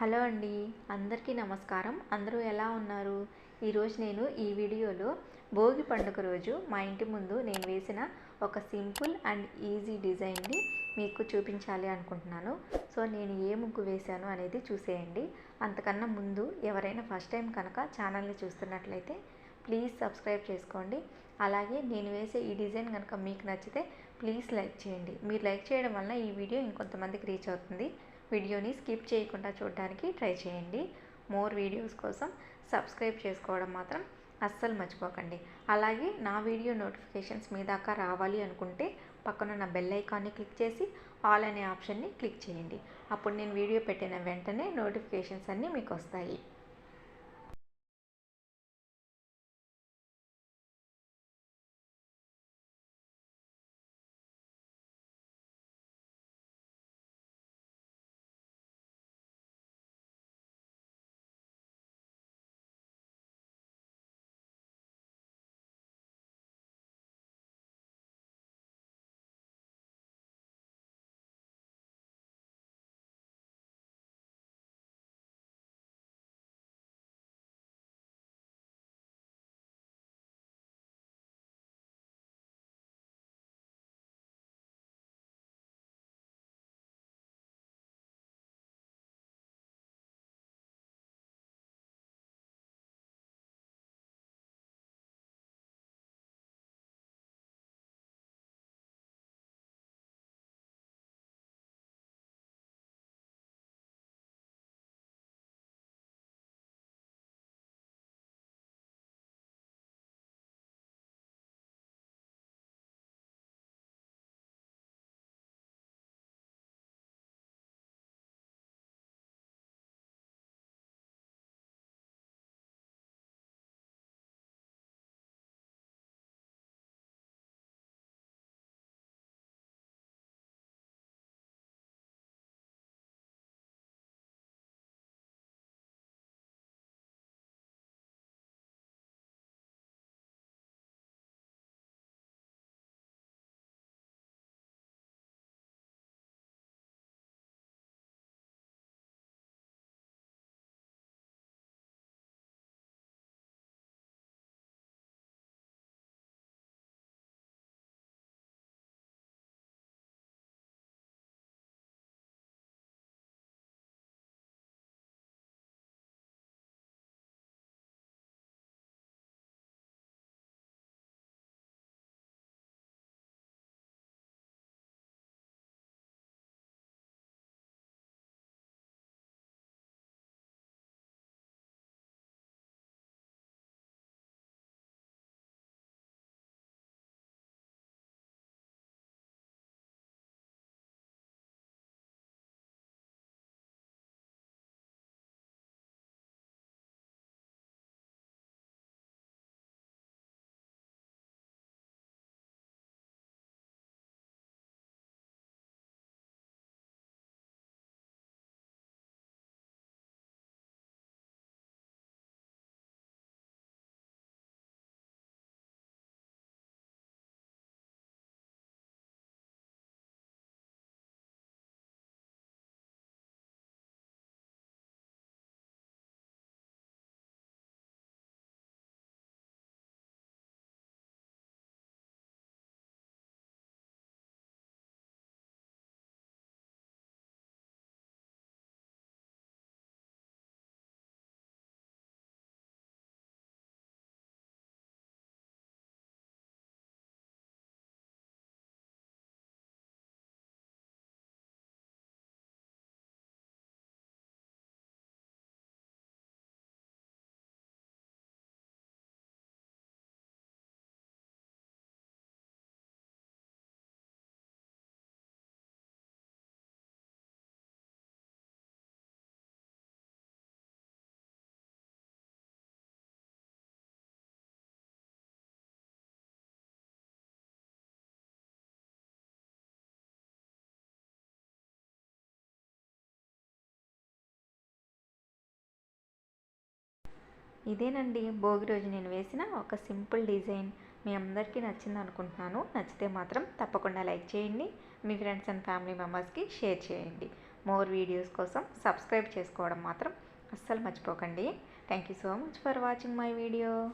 Hello అండి అందరికీ నమస్కారం. అందరూ ఎలా ఉన్నారు? ఈరోజు నేను ఈ వీడియోలో భోగి పండుగ రోజు మా ఇంటి ముందు నేను వేసిన ఒక సింపుల్ అండ్ ఈజీ డిజైన్ని మీకు చూపించాలి అనుకుంటున్నాను. సో నేను ఏ ముగ్గు వేశాను అనేది చూసేయండి. అంతకన్నా ముందు ఎవరైనా ఫస్ట్ టైం కనుక ఛానల్ని చూస్తున్నట్లయితే ప్లీజ్ సబ్స్క్రైబ్ చేసుకోండి. అలాగే నేను వేసే ఈ డిజైన్ కనుక మీకు నచ్చితే ప్లీజ్ లైక్ చేయండి. మీరు లైక్ చేయడం వలన ఈ వీడియో ఇంకొంతమందికి రీచ్ అవుతుంది. వీడియోని స్కిప్ చేయకుండా చూడడానికి ట్రై చేయండి. మోర్ వీడియోస్ కోసం సబ్స్క్రైబ్ చేసుకోవడం మాత్రం అస్సలు మర్చిపోకండి. అలాగే నా వీడియో నోటిఫికేషన్స్ మీ దాకా రావాలి అనుకుంటే పక్కనున్న బెల్ ఐకాన్ని క్లిక్ చేసి ఆల్ అనే ఆప్షన్ని క్లిక్ చేయండి. అప్పుడు నేను వీడియో పెట్టిన వెంటనే నోటిఫికేషన్స్ అన్నీ మీకు వస్తాయి. ఇదేనండి భోగి రోజు నేను వేసిన ఒక సింపుల్ డిజైన్. మీ అందరికీ నచ్చింది అనుకుంటున్నాను. నచ్చితే మాత్రం తప్పకుండా లైక్ చేయండి. మీ ఫ్రెండ్స్ అండ్ ఫ్యామిలీ మెంబర్స్కి షేర్ చేయండి. మోర్ వీడియోస్ కోసం సబ్స్క్రైబ్ చేసుకోవడం మాత్రం అస్సలు మర్చిపోకండి. Thank you so much for watching my video.